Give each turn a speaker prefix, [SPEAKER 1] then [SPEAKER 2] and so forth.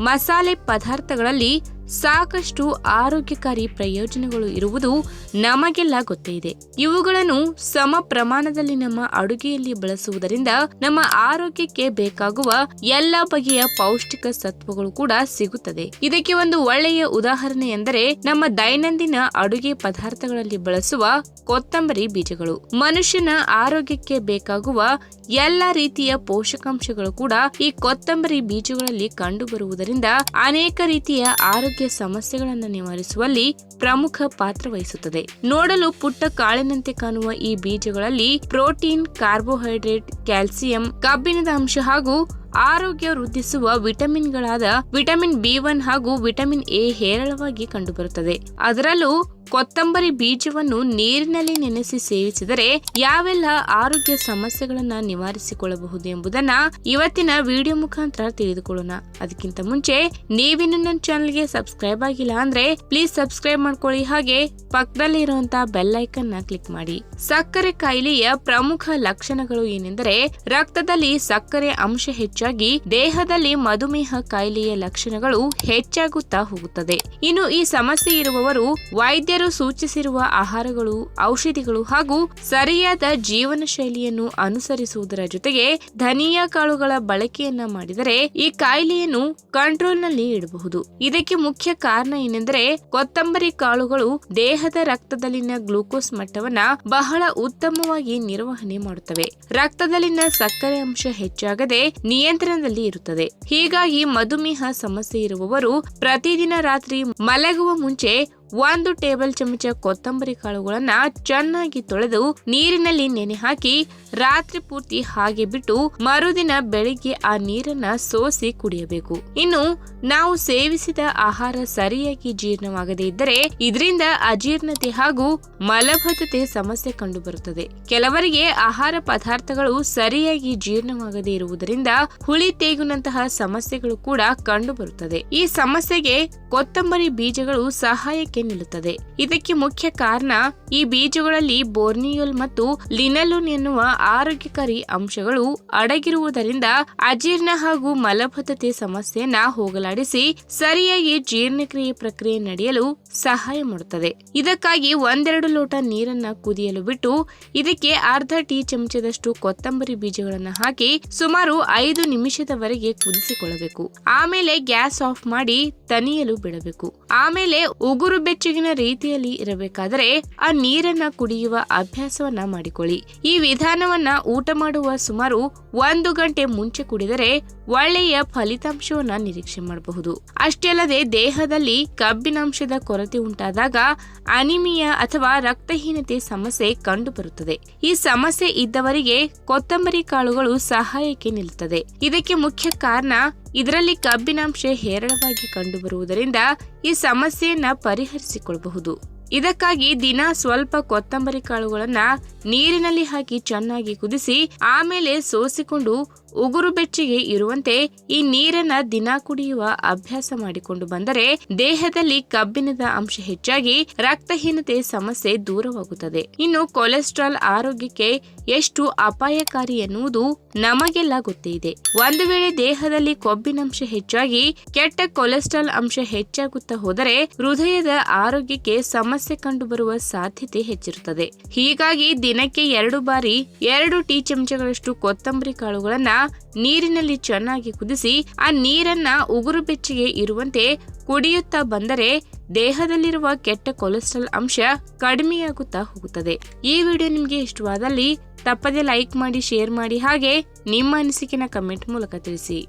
[SPEAKER 1] ಮಸಾಲೆ ಪದಾರ್ಥಗಳಲ್ಲಿ ಸಾಕಷ್ಟು ಆರೋಗ್ಯಕಾರಿ ಪ್ರಯೋಜನಗಳು ಇರುವುದು ನಮಗೆಲ್ಲ ಗೊತ್ತೇ ಇದೆ. ಇವುಗಳನ್ನು ಸಮ ಪ್ರಮಾಣದಲ್ಲಿ ನಮ್ಮ ಅಡುಗೆಯಲ್ಲಿ ಬಳಸುವುದರಿಂದ ನಮ್ಮ ಆರೋಗ್ಯಕ್ಕೆ ಬೇಕಾಗುವ ಎಲ್ಲ ಬಗೆಯ ಪೌಷ್ಟಿಕ ಸತ್ವಗಳು ಕೂಡ ಸಿಗುತ್ತದೆ. ಇದಕ್ಕೆ ಒಂದು ಒಳ್ಳೆಯ ಉದಾಹರಣೆ ಎಂದರೆ ನಮ್ಮ ದೈನಂದಿನ ಅಡುಗೆ ಪದಾರ್ಥಗಳಲ್ಲಿ ಬಳಸುವ ಕೊತ್ತಂಬರಿ ಬೀಜಗಳು. ಮನುಷ್ಯನ ಆರೋಗ್ಯಕ್ಕೆ ಬೇಕಾಗುವ ಎಲ್ಲ ರೀತಿಯ ಪೋಷಕಾಂಶಗಳು ಕೂಡ ಈ ಕೊತ್ತಂಬರಿ ಬೀಜಗಳಲ್ಲಿ ಕಂಡುಬರುವುದರಿಂದ ಅನೇಕ ರೀತಿಯ ಆರೋಗ್ಯ ಸಮಸ್ಯೆಗಳನ್ನು ನಿವಾರಿಸುವಲ್ಲಿ ಪ್ರಮುಖ ಪಾತ್ರ ವಹಿಸುತ್ತದೆ. ನೋಡಲು ಪುಟ್ಟ ಕಾಳಿನಂತೆ ಕಾಣುವ ಈ ಬೀಜಗಳಲ್ಲಿ ಪ್ರೋಟೀನ್, ಕಾರ್ಬೋಹೈಡ್ರೇಟ್, ಕ್ಯಾಲ್ಸಿಯಂ, ಕಬ್ಬಿಣದ ಅಂಶ ಹಾಗೂ ಆರೋಗ್ಯ ವೃದ್ಧಿಸುವ ವಿಟಮಿನ್ಗಳಾದ ವಿಟಮಿನ್ ಬಿ ಒನ್ ಹಾಗೂ ವಿಟಮಿನ್ ಎ ಹೇರಳವಾಗಿ ಕಂಡುಬರುತ್ತದೆ. ಅದರಲ್ಲೂ ಕೊತ್ತಂಬರಿ ಬೀಜವನ್ನು ನೀರಿನಲ್ಲಿ ನೆನೆಸಿ ಸೇವಿಸಿದರೆ ಯಾವೆಲ್ಲ ಆರೋಗ್ಯ ಸಮಸ್ಯೆಗಳನ್ನ ನಿವಾರಿಸಿಕೊಳ್ಳಬಹುದು ಎಂಬುದನ್ನ ಇವತ್ತಿನ ವಿಡಿಯೋ ಮುಖಾಂತರ ತಿಳಿದುಕೊಳ್ಳೋಣ. ಅದಕ್ಕಿಂತ ಮುಂಚೆ ನೀವಿನ್ನು ನನ್ನ ಚಾನಲ್ಗೆ ಸಬ್ಸ್ಕ್ರೈಬ್ ಆಗಿಲ್ಲ ಅಂದ್ರೆ ಪ್ಲೀಸ್ ಸಬ್ಸ್ಕ್ರೈಬ್ ಮಾಡ್ಕೊಳ್ಳಿ. ಹಾಗೆ ಪಕ್ಕದಲ್ಲಿ ಇರುವಂತಹ ಬೆಲ್ ಐಕನ್ನ ಕ್ಲಿಕ್ ಮಾಡಿ. ಸಕ್ಕರೆ ಕಾಯಿಲೆಯ ಪ್ರಮುಖ ಲಕ್ಷಣಗಳು ಏನೆಂದರೆ ರಕ್ತದಲ್ಲಿ ಸಕ್ಕರೆ ಅಂಶ ಹೆಚ್ಚಾಗಿ ದೇಹದಲ್ಲಿ ಮಧುಮೇಹ ಕಾಯಿಲೆಯ ಲಕ್ಷಣಗಳು ಹೆಚ್ಚಾಗುತ್ತಾ ಹೋಗುತ್ತದೆ. ಇನ್ನು ಈ ಸಮಸ್ಯೆ ಇರುವವರು ವೈದ್ಯರು ಸೂಚಿಸಿರುವ ಆಹಾರಗಳು, ಔಷಧಿಗಳು ಹಾಗೂ ಸರಿಯಾದ ಜೀವನ ಶೈಲಿಯನ್ನು ಅನುಸರಿಸುವುದರ ಜೊತೆಗೆ ಧನಿಯಾ ಕಾಳುಗಳ ಬಳಕೆಯನ್ನ ಮಾಡಿದರೆ ಈ ಕಾಯಿಲೆಯನ್ನು ಕಂಟ್ರೋಲ್ನಲ್ಲಿ ಇಡಬಹುದು. ಇದಕ್ಕೆ ಮುಖ್ಯ ಕಾರಣ ಏನೆಂದರೆ ಕೊತ್ತಂಬರಿ ಕಾಳುಗಳು ದೇಹದ ರಕ್ತದಲ್ಲಿನ ಗ್ಲೂಕೋಸ್ ಮಟ್ಟವನ್ನ ಬಹಳ ಉತ್ತಮವಾಗಿ ನಿರ್ವಹಣೆ ಮಾಡುತ್ತವೆ. ರಕ್ತದಲ್ಲಿನ ಸಕ್ಕರೆ ಅಂಶ ಹೆಚ್ಚಾಗದೆ ನಿಯಂತ್ರಣದಲ್ಲಿ ಇರುತ್ತದೆ. ಹೀಗಾಗಿ ಮಧುಮೇಹ ಸಮಸ್ಯೆ ಇರುವವರು ಪ್ರತಿದಿನ ರಾತ್ರಿ ಮಲಗುವ ಮುಂಚೆ ಒಂದು ಟೇಬಲ್ ಚಮಚ ಕೊತ್ತಂಬರಿ ಕಾಳುಗಳನ್ನ ಚೆನ್ನಾಗಿ ತೊಳೆದು ನೀರಿನಲ್ಲಿ ನೆನೆ ಹಾಕಿ ರಾತ್ರಿ ಪೂರ್ತಿ ಹಾಗೆ ಬಿಟ್ಟು ಮರುದಿನ ಬೆಳಿಗ್ಗೆ ಆ ನೀರನ್ನ ಸೋಸಿ ಕುಡಿಯಬೇಕು. ಇನ್ನು ನಾವು ಸೇವಿಸಿದ ಆಹಾರ ಸರಿಯಾಗಿ ಜೀರ್ಣವಾಗದೇ ಇದ್ದರೆ ಇದರಿಂದ ಅಜೀರ್ಣತೆ ಹಾಗೂ ಮಲಬದ್ಧತೆ ಸಮಸ್ಯೆ ಕಂಡುಬರುತ್ತದೆ. ಕೆಲವರಿಗೆ ಆಹಾರ ಪದಾರ್ಥಗಳು ಸರಿಯಾಗಿ ಜೀರ್ಣವಾಗದೇ ಇರುವುದರಿಂದ ಹುಳಿ ತೇಗುನಂತಹ ಸಮಸ್ಯೆಗಳು ಕೂಡ ಕಂಡುಬರುತ್ತದೆ. ಈ ಸಮಸ್ಯೆಗೆ ಕೊತ್ತಂಬರಿ ಬೀಜಗಳು ಸಹಾಯಕ್ಕೆ ನಿಲ್ಲುತ್ತದೆ. ಇದಕ್ಕೆ ಮುಖ್ಯ ಕಾರಣ ಈ ಬೀಜಗಳಲ್ಲಿ ಬೋರ್ನಿಯೋಲ್ ಮತ್ತು ಲಿನಲೋನ್ ಎನ್ನುವ ಆರೋಗ್ಯಕಾರಿ ಅಂಶಗಳು ಅಡಗಿರುವುದರಿಂದ ಅಜೀರ್ಣ ಹಾಗೂ ಮಲಬದ್ಧತೆ ಸಮಸ್ಯೆಯನ್ನ ಹೋಗಲಾಡಿಸಿ ಸರಿಯಾಗಿ ಜೀರ್ಣಕ್ರಿಯೆ ಪ್ರಕ್ರಿಯೆ ನಡೆಯಲು ಸಹಾಯ ಮಾಡುತ್ತದೆ. ಇದಕ್ಕಾಗಿ ಒಂದೆರಡು ಲೋಟ ನೀರನ್ನ ಕುದಿಯಲು ಬಿಟ್ಟು ಇದಕ್ಕೆ ಅರ್ಧ ಟೀ ಚಮಚದಷ್ಟು ಕೊತ್ತಂಬರಿ ಬೀಜಗಳನ್ನು ಹಾಕಿ ಸುಮಾರು ಐದು ನಿಮಿಷದವರೆಗೆ ಕುದಿಸಿಕೊಳ್ಳಬೇಕು. ಆಮೇಲೆ ಗ್ಯಾಸ್ ಆಫ್ ಮಾಡಿ ತನಿಯಲು ಬಿಡಬೇಕು. ಆಮೇಲೆ ಉಗುರು ಬೆಚ್ಚಗಿನ ರೀತಿಯಲ್ಲಿ ಇರಬೇಕಾದರೆ ಆ ನೀರನ್ನ ಕುಡಿಯುವ ಅಭ್ಯಾಸವನ್ನ ಮಾಡಿಕೊಳ್ಳಿ. ಈ ವಿಧಾನವನ್ನ ಊಟ ಮಾಡುವ ಸುಮಾರು ಒಂದು ಗಂಟೆ ಮುಂಚೆ ಕುಡಿದರೆ ಒಳ್ಳೆಯ ಫಲಿತಾಂಶವನ್ನ ನಿರೀಕ್ಷೆ ಮಾಡಬಹುದು. ಅಷ್ಟೇ ಅಲ್ಲದೆ ದೇಹದಲ್ಲಿ ಕಬ್ಬಿನಾಂಶದ ಕೊರತೆ ಉಂಟಾದಾಗ ಅನಿಮಿಯಾ ಅಥವಾ ರಕ್ತಹೀನತೆ ಸಮಸ್ಯೆ ಕಂಡುಬರುತ್ತದೆ. ಈ ಸಮಸ್ಯೆ ಇದ್ದವರಿಗೆ ಕೊತ್ತಂಬರಿ ಕಾಳುಗಳು ಸಹಾಯಕ್ಕೆ ನಿಲ್ಲುತ್ತದೆ ಇದಕ್ಕೆ ಮುಖ್ಯ ಕಾರಣ ಇದರಲ್ಲಿ ಕಬ್ಬಿನಾಂಶ ಹೇರಳವಾಗಿ ಕಂಡುಬರುವುದರಿಂದ ಈ ಸಮಸ್ಯೆಯನ್ನು ಪರಿಹರಿಸಿಕೊಳ್ಳಬಹುದು ಇದಕ್ಕಾಗಿ ದಿನ ಸ್ವಲ್ಪ ಕೊತ್ತಂಬರಿ ಕಾಳುಗಳನ್ನ ನೀರಿನಲ್ಲಿ ಹಾಕಿ ಚೆನ್ನಾಗಿ ಕುದಿಸಿ, ಆಮೇಲೆ ಸೋಸಿಕೊಂಡು ಉಗುರು ಬೆಚ್ಚಗೆ ಇರುವಂತೆ ಈ ನೀರನ್ನ ದಿನ ಕುಡಿಯುವ ಅಭ್ಯಾಸ ಮಾಡಿಕೊಂಡು ಬಂದರೆ ದೇಹದಲ್ಲಿ ಕಬ್ಬಿಣದ ಅಂಶ ಹೆಚ್ಚಾಗಿ ರಕ್ತಹೀನತೆ ಸಮಸ್ಯೆ ದೂರವಾಗುತ್ತದೆ. ಇನ್ನು ಕೊಲೆಸ್ಟ್ರಾಲ್ ಆರೋಗ್ಯಕ್ಕೆ ಎಷ್ಟು ಅಪಾಯಕಾರಿ ಎನ್ನುವುದು ನಮಗೆಲ್ಲ ಗೊತ್ತೇ ಇದೆ. ಒಂದು ವೇಳೆ ದೇಹದಲ್ಲಿ ಕೊಬ್ಬಿನಂಶ ಹೆಚ್ಚಾಗಿ ಕೆಟ್ಟ ಕೊಲೆಸ್ಟ್ರಾಲ್ ಅಂಶ ಹೆಚ್ಚಾಗುತ್ತಾ ಹೋದರೆ ಹೃದಯದ ಆರೋಗ್ಯಕ್ಕೆ ಸಮಸ್ಯೆ ಕಂಡುಬರುವ ಸಾಧ್ಯತೆ ಹೆಚ್ಚಿರುತ್ತದೆ. ಹೀಗಾಗಿ ದಿನಕ್ಕೆ ಎರಡು ಬಾರಿ ಎರಡು ಟೀ ಚಮಚಗಳಷ್ಟು ಕೊತ್ತಂಬರಿ ಕಾಳುಗಳನ್ನ ನೀರಿನಲ್ಲಿ ಚೆನ್ನಾಗಿ ಕುದಿಸಿ, ಆ ನೀರನ್ನ ಉಗುರು ಬೆಚ್ಚಗೆ ಇರುವಂತೆ ಕುಡಿಯುತ್ತಾ ಬಂದರೆ ದೇಹದಲ್ಲಿರುವ ಕೆಟ್ಟ ಕೊಲೆಸ್ಟ್ರಾಲ್ ಅಂಶ ಕಡಿಮೆಯಾಗುತ್ತಾ ಹೋಗುತ್ತದೆ. ಈ ವಿಡಿಯೋ ನಿಮಗೆ ಇಷ್ಟವಾದಲ್ಲಿ ತಪ್ಪದೆ ಲೈಕ್ ಮಾಡಿ, ಶೇರ್ ಮಾಡಿ ಹಾಗೆ ನಿಮ್ಮ ಅನಿಸಿಕೆನ ಕಮೆಂಟ್ ಮೂಲಕ ತಿಳಿಸಿ.